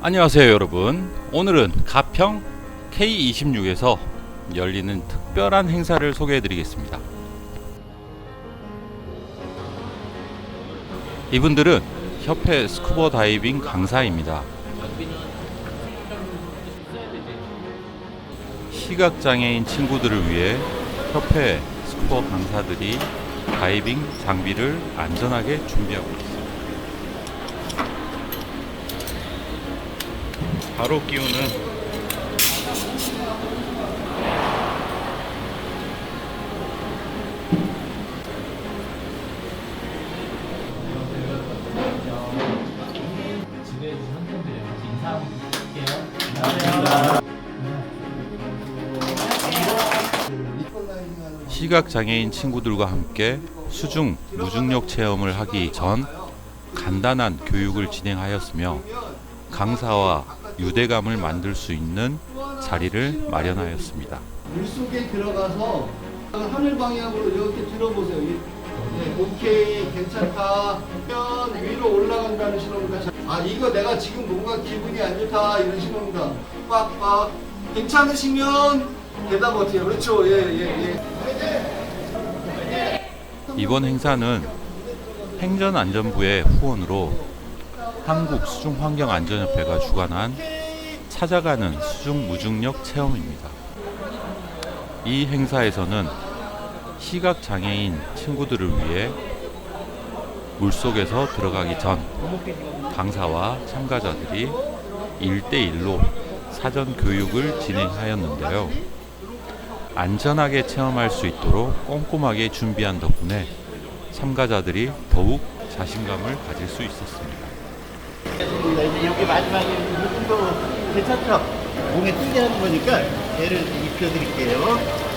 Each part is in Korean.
안녕하세요 여러분. 오늘은 가평 K26에서 열리는 특별한 행사를 소개해 드리겠습니다. 이분들은 협회 스쿠버 다이빙 강사입니다. 시각장애인 친구들을 위해 협회 스쿠버 강사들이 다이빙 장비를 안전하게 준비하고 있습니다 바로 끼우는. 시각장애인 친구들과 함께 수중 무중력 체험을 하기 전 간단한 교육을 진행하였으며 강사와 유대감을 만들 수 있는 자리를 마련하였습니다. 물 속에 들어가서 하늘 방향으로 이렇게 들어보세요. 이- 네, 오케이, 괜찮다. 면 위로 올라간다는 신호입니다. 아, 이거 내가 지금 뭔가 기분이 안 좋다. 이런 신호입니다. 빡빡. 괜찮으시면 대답 어때요? 그렇죠. 예, 예, 예. 이번 행사는 행전안전부의 후원으로 한국 수중환경안전협회가 주관한 찾아가는 수중 무중력 체험입니다. 이 행사에서는 시각장애인 친구들을 위해 물속에서 들어가기 전 강사와 참가자들이 1대1로 사전 교육을 진행하였는데요. 안전하게 체험할 수 있도록 꼼꼼하게 준비한 덕분에 참가자들이 더욱 자신감을 가질 수 있었습니다. 좋습니다. 이제 여기 마지막에 이 정도 괜찮죠? 몸에 띄게 하는 거니까 얘를 입혀드릴게요.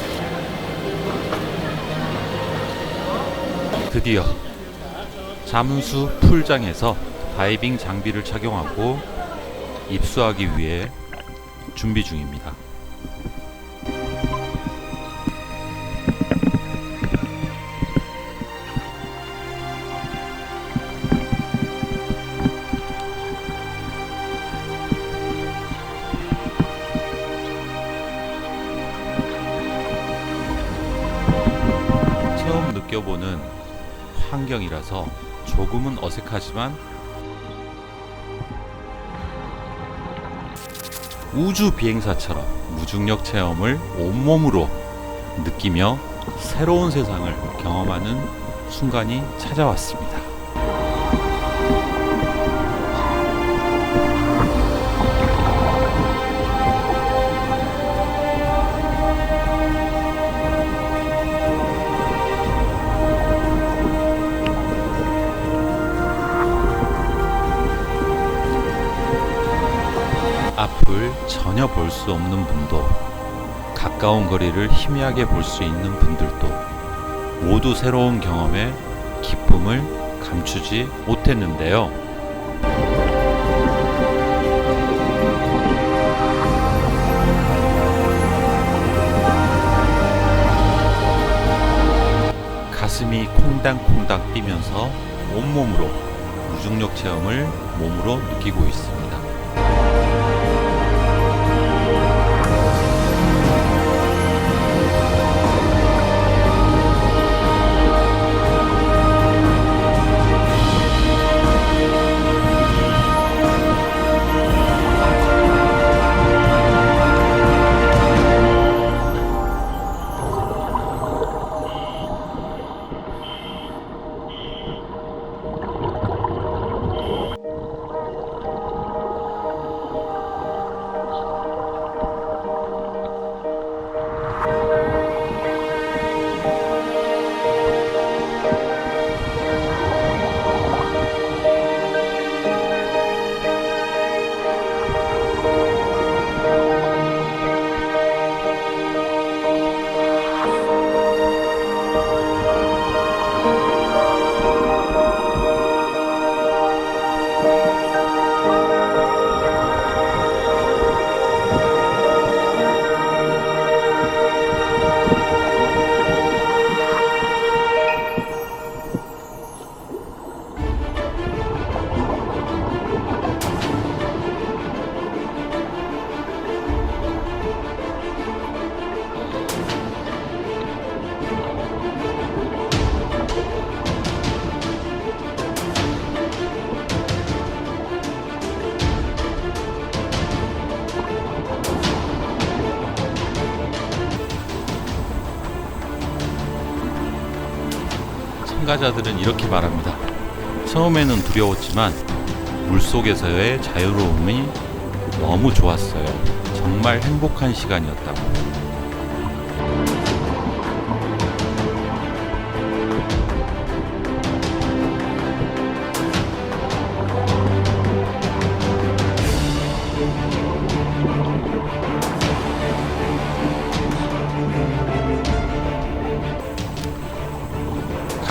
드디어 잠수 풀장에서 다이빙 장비를 착용하고 입수하기 위해 준비 중입니다. 느껴보는 환경이라서 조금은 어색하지만 우주 비행사처럼 무중력 체험을 온몸으로 느끼며 새로운 세상을 경험하는 순간이 찾아왔습니다. 앞을 전혀 볼 수 없는 분도 가까운 거리를 희미하게 볼 수 있는 분들도 모두 새로운 경험에 기쁨을 감추지 못했는데요. 가슴이 콩당콩당 뛰면서 온몸으로 무중력 체험을 몸으로 느끼고 있습니다. 참가자들은 이렇게 말합니다. 처음에는 두려웠지만 물속에서의 자유로움이 너무 좋았어요. 정말 행복한 시간이었다고.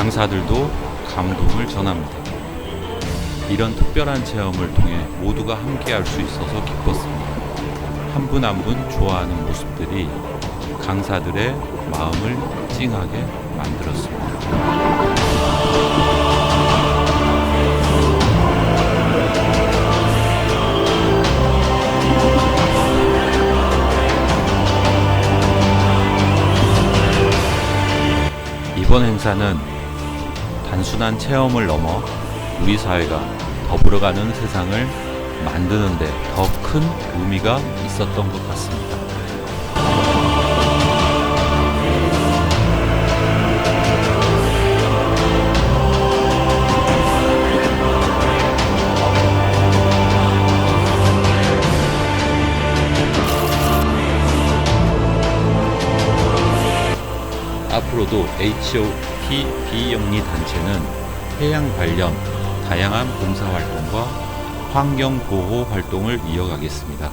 강사들도 감동을 전합니다. 이런 특별한 체험을 통해 모두가 함께 할 수 있어서 기뻤습니다. 한 분 한 분 좋아하는 모습들이 강사들의 마음을 찡하게 만들었습니다. 이번 행사는 단순한 체험을 넘어 우리 사회가 더불어가는 세상을 만드는데 더 큰 의미가 있었던 것 같습니다. 앞으로도 HOT 비영리 단체는 해양 관련 다양한 봉사 활동과 환경 보호 활동을 이어가겠습니다.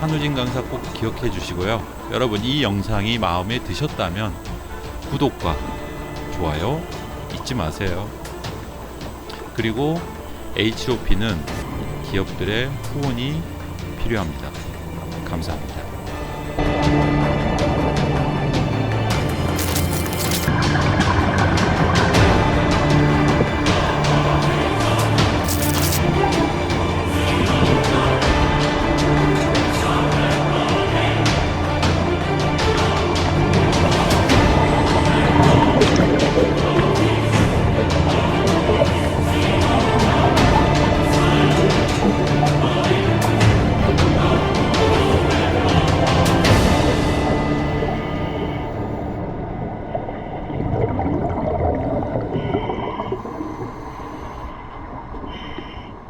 한우진 강사 꼭 기억해 주시고요. 여러분 이 영상이 마음에 드셨다면 구독과 좋아요 잊지 마세요. 그리고 HOP는 기업들의 후원이 필요합니다. 감사합니다.